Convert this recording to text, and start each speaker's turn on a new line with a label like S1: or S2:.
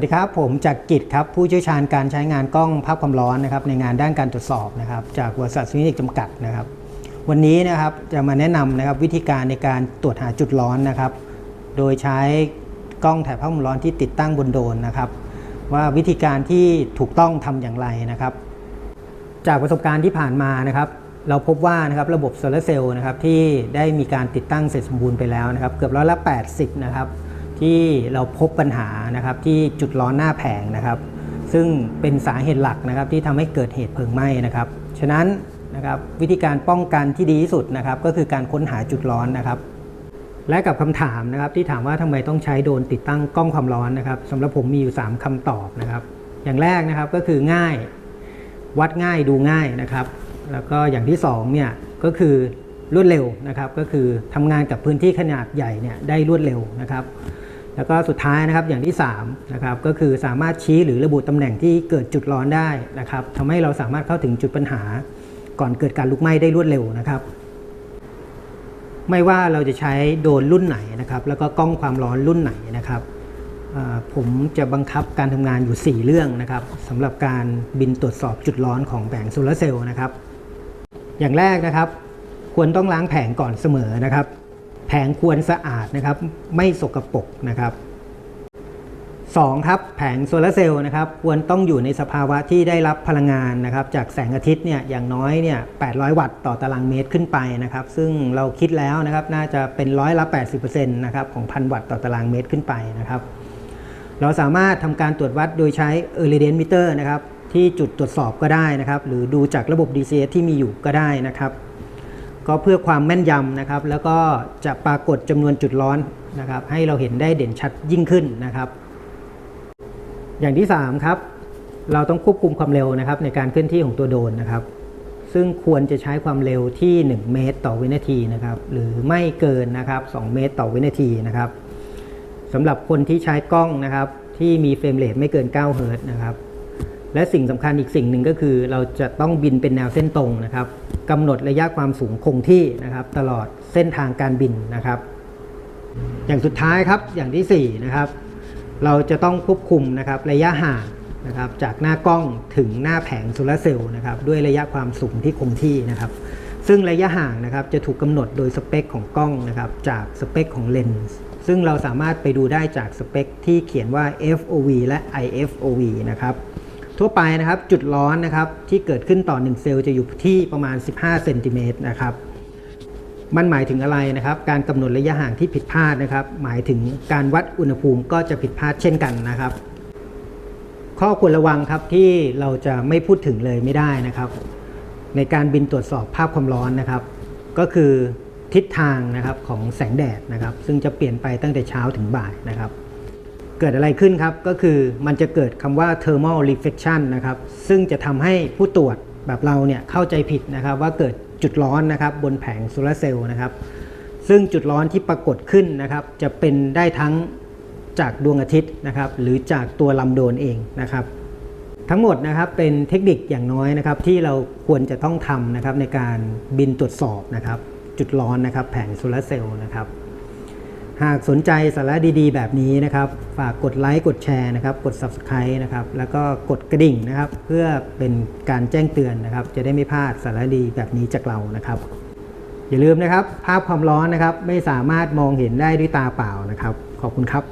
S1: วัสดีครับ ผมจากกิจครับ ผู้เชี่ยวชาญการใช้งานกล้องภาพความร้อนนะครับในงานด้านการตรวจสอบนะครับจากบริษัทสวินิกจำกัดนะครับ วันนี้นะครับจะมาแนะนำนะครับวิธีการในการตรวจหาจุดร้อนนะครับ โดยใช้กล้องถ่ายภาพความร้อนที่ติดตั้งบนโดรนนะครับ ว่าวิธีการที่ถูกต้องทำอย่างไรนะครับ จากประสบการณ์ที่ผ่านมานะครับ เราพบว่านะครับระบบโซลาร์เซลล์นะครับที่ได้มีการติดตั้งเสร็จสมบูรณ์ไปแล้วนะครับ เกือบร้อยละ80นะครับ ที่เราพบปัญหานะครับที่จุดร้อนหน้าแผงนะครับ ซึ่งเป็นสาเหตุหลักนะครับที่ทำให้เกิดเหตุเพลิงไหม้นะครับ ฉะนั้นนะครับวิธีการป้องกันที่ดีที่สุดนะครับ ก็คือการค้นหาจุดร้อนนะครับ และกับคำถามนะครับที่ถามว่าทำไมต้องใช้โดรนติดตั้งกล้องความร้อนนะครับสำหรับผมมีอยู่ 3คำตอบนะครับ อย่างแรกนะครับก็คือง่ายวัดง่ายดูง่ายนะครับ แล้วก็อย่างที่2เนี่ยก็คือรวดเร็วนะครับ ก็คือทำงานกับพื้นที่ขนาดใหญ่เนี่ยได้รวดเร็วนะครับ แล้วก็สุดท้ายนะครับอย่างที่3นะครับก็คือสามารถชี้หรือระบุตำแหน่งที่เกิดจุดร้อนได้นะครับทำให้เราสามารถเข้าถึงจุดปัญหา ก่อนเกิดการลุกไหม้ได้รวดเร็วนะครับไม่ว่าเราจะใช้โดรนรุ่นไหนนะครับแล้วก็กล้องความร้อนรุ่นไหนนะครับผมจะบังคับการทำงานอยู่ 4 เรื่องนะครับสำหรับการบินตรวจสอบจุดร้อนของแผงโซลาเซลล์นะครับ อย่างแรกนะครับ ควรต้องล้างแผงก่อนเสมอนะครับ แผงควรสะอาดนะครับ ไม่สกปรกนะครับ 2. ครับแผงโซลาร์เซลล์นะครับควรต้องอยู่ในสภาวะที่ได้รับพลังงานนะครับ จากแสงอาทิตย์เนี่ยอย่างน้อยเนี่ย 800 วัตต์ต่อตารางเมตรขึ้นไปนะครับ ซึ่งเราคิดแล้วนะครับน่าจะเป็นร้อยละ 80%นะครับของ1,000วัตต์ต่อตารางเมตรขึ้นไปนะครับ เราสามารถทำการตรวจวัดโดยใช้ Irradiance Meter นะครับที่จุดตรวจสอบก็ได้นะครับ หรือดูจากระบบ DCS ที่มีอยู่ก็ได้นะครับ ก็เพื่อความแม่นยำนะครับ แล้วก็จะปรากฏจำนวนจุดร้อนนะครับ ให้เราเห็นได้เด่นชัดยิ่งขึ้นนะครับ อย่างที่ 3 ครับ เราต้องควบคุมความเร็วนะครับ ในการเคลื่อนที่ของตัวโดนนะครับ ซึ่งควรจะใช้ความเร็วที่ 1 เมตร ต่อวินาทีนะครับ หรือไม่เกินนะครับ 2 เมตร ต่อวินาทีนะครับสำหรับคนที่ใช้กล้องนะครับ ที่มีเฟรมเรทไม่เกิน 9 เฮิร์ตนะครับ และสิ่งสำคัญอีกสิ่งหนึ่งก็คือ เราจะต้องบินเป็นแนวเส้นตรงนะครับกำหนดระยะความสูงคงที่นะครับ ตลอดเส้นทางการบินนะครับ อย่างสุดท้ายครับอย่างทีสี่4นะครับเราจะต้องควบคุมนะครับระยะห่างนะครับจากหน้ากล้องถึงหน้าแผงโซลาร์เซลล์นะครับด้วยระยะความสูงที่คงที่นะครับ ซึ่งระยะห่างนะครับจะถูกกำหนดโดยสเปคของกล้องนะครับจากสเปคของเลนส์ซึ่งเราสามารถไปดูได้จากสเปคที่เขียนว่า FOV และ IFOV นะครับ ทั่วไปนะครับ จุดร้อนนะครับที่เกิดขึ้นต่อ 1 เซลล์จะอยู่ที่ประมาณ 15เซนติเมตรนะครับมันหมายถึงอะไรนะครับ การกำหนดระยะห่างที่ผิดพลาดนะครับ หมายถึงการวัดอุณหภูมิก็จะผิดพลาดเช่นกันนะครับ ข้อควรระวังครับที่เราจะไม่พูดถึงเลยไม่ได้นะครับ ในการบินตรวจสอบภาพความร้อนนะครับ ก็คือทิศทางนะครับของแสงแดดนะครับ ซึ่งจะเปลี่ยนไปตั้งแต่เช้าถึงบ่ายนะครับ เกิดอะไรขึ้นครับ ก็คือมันจะเกิดคำว่า thermal reflection นะครับ ซึ่งจะทำให้ผู้ตรวจแบบเราเนี่ยเข้าใจผิดนะครับว่าเกิดจุดร้อนนะครับบนแผงโซลาร์เซลล์นะครับ ซึ่งจุดร้อนที่ปรากฏขึ้นนะครับ จะเป็นได้ทั้งจากดวงอาทิตย์นะครับ หรือจากตัวลำโดนเองนะครับ ทั้งหมดนะครับเป็นเทคนิคอย่างน้อยนะครับ ที่เราควรจะต้องทำนะครับในการบินตรวจสอบนะครับ จุดร้อนนะครับ แผงโซลาร์เซลล์นะครับ หากสนใจสาระดีๆ แบบนี้นะครับ ฝากกดไลค์กดแชร์นะครับ กด Subscribe นะครับ แล้วก็กดกระดิ่งนะครับ เพื่อเป็นการแจ้งเตือนนะครับ จะได้ไม่พลาดสาระดีแบบนี้จากเรานะครับ อย่าลืมนะครับ ภาพความร้อนนะครับ ไม่สามารถมองเห็นได้ด้วยตาเปล่านะครับ ขอบคุณครับ